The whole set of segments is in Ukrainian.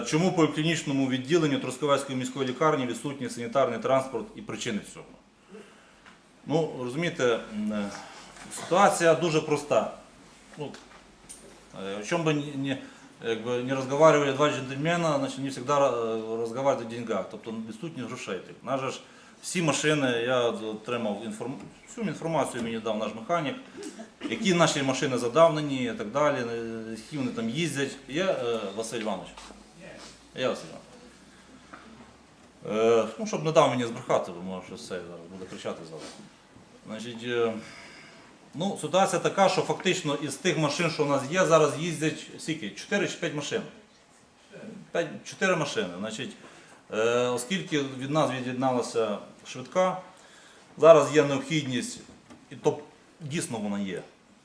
Чому в поліклінічному відділенні Трускавецької міської лікарні відсутній санітарний транспорт і причини цього? Ну, розумієте, м, е, ситуація дуже проста. Ну, э, о чем бы ни, ни, як би, не разговаривали два джентльмена, значить, не всегда э, разговаривают о деньгах, тобто відсутність грошей. тих. У нас же ж всі машини, я отримав інформ... всю інформацію мені дав наш механік, які наші машини задавнені і так далі, е, які вони там їздять. Я е, Василь Іванович. Я Іванович. Е, ну, щоб не дав мені збрехати, бо може це зараз буде кричати зараз. Значить, е, Ну, ситуація така, що фактично із тих машин, що у нас є, зараз їздять скільки? 4 чи 5 машин. 5, 4 машини. Значить, е, оскільки від нас від'єдналася швидка, зараз є необхідність, і то дійсно вона є,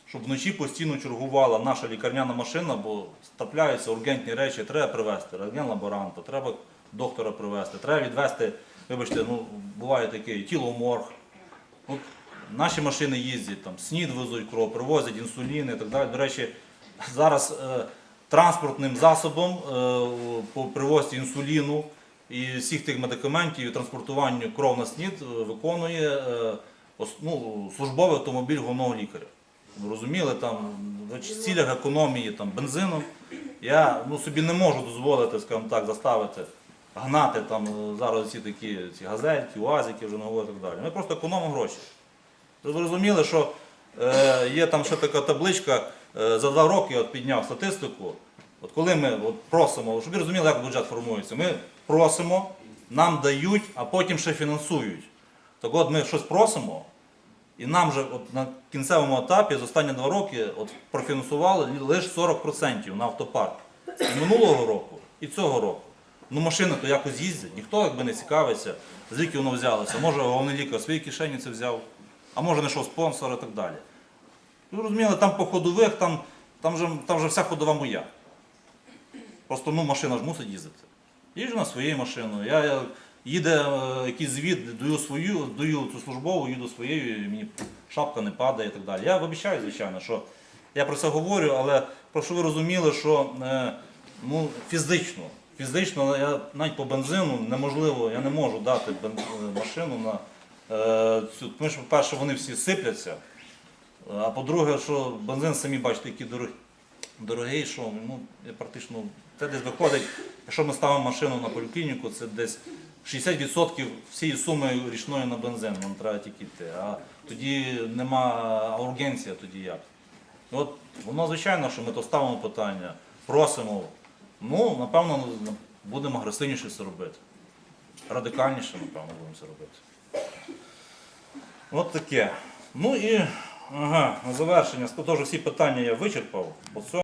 щоб вночі постійно чергувала наша лікарняна машина, бо трапляються ургентні речі, треба привезти рентген-лаборанта, треба доктора привезти, треба відвезти, вибачте, ну, буває таке, тіло в морг. От наші машини їздять, там, снід везуть кров, привозять інсулін і так далі. До речі, зараз е, транспортним засобом е, по привозці інсуліну і всіх тих медикаментів і транспортуванню кров на снід е, виконує е, ну, службовий автомобіль головного лікаря. Ви розуміли, там в цілях економії там, бензину я ну, собі не можу дозволити, скажімо так, заставити гнати там е, зараз ці такі ці газельки, уазики, вже не і так далі. Ми просто економимо гроші. Зрозуміли, що е, є там ще така табличка, е, за два роки от підняв статистику. От коли ми от просимо, щоб ви розуміли, як бюджет формується, ми просимо, нам дають, а потім ще фінансують. Так от ми щось просимо, і нам же от на кінцевому етапі за останні два роки от профінансували лише 40% на автопарк. І минулого року, і цього року. Ну машини то якось їздять, ніхто якби не цікавиться, звідки воно взялося. Може головний лікар в своїй кишені це взяв, а може знайшов спонсора і так далі. Ви розуміли, там по ходових, там, там, же, там же вся ходова моя. Просто ну, машина ж мусить їздити. Їжджу на своєю машиною. Я, я їде е, якийсь звіт, даю свою, даю цю службову, їду своєю, мені шапка не падає і так далі. Я вибачаю, звичайно, що я про це говорю, але прошу ви розуміли, що е, ну, фізично, фізично я навіть по бензину неможливо, я не можу дати е, машину на цю. Тому що, по-перше, вони всі сипляться. А по-друге, що бензин самі бачите, який дорогий, дорогий, що ну, практично це десь виходить, якщо ми ставимо машину на поліклініку, це десь 60% всієї суми річної на бензин, нам треба тільки йти. А тоді нема ургенція, тоді як. От воно звичайно, що ми то ставимо питання, просимо. Ну, напевно, будемо агресивніше це робити. Радикальніше, напевно, будемо це робити. От таке. Ну і ага, на завершення, теж всі питання я вичерпав.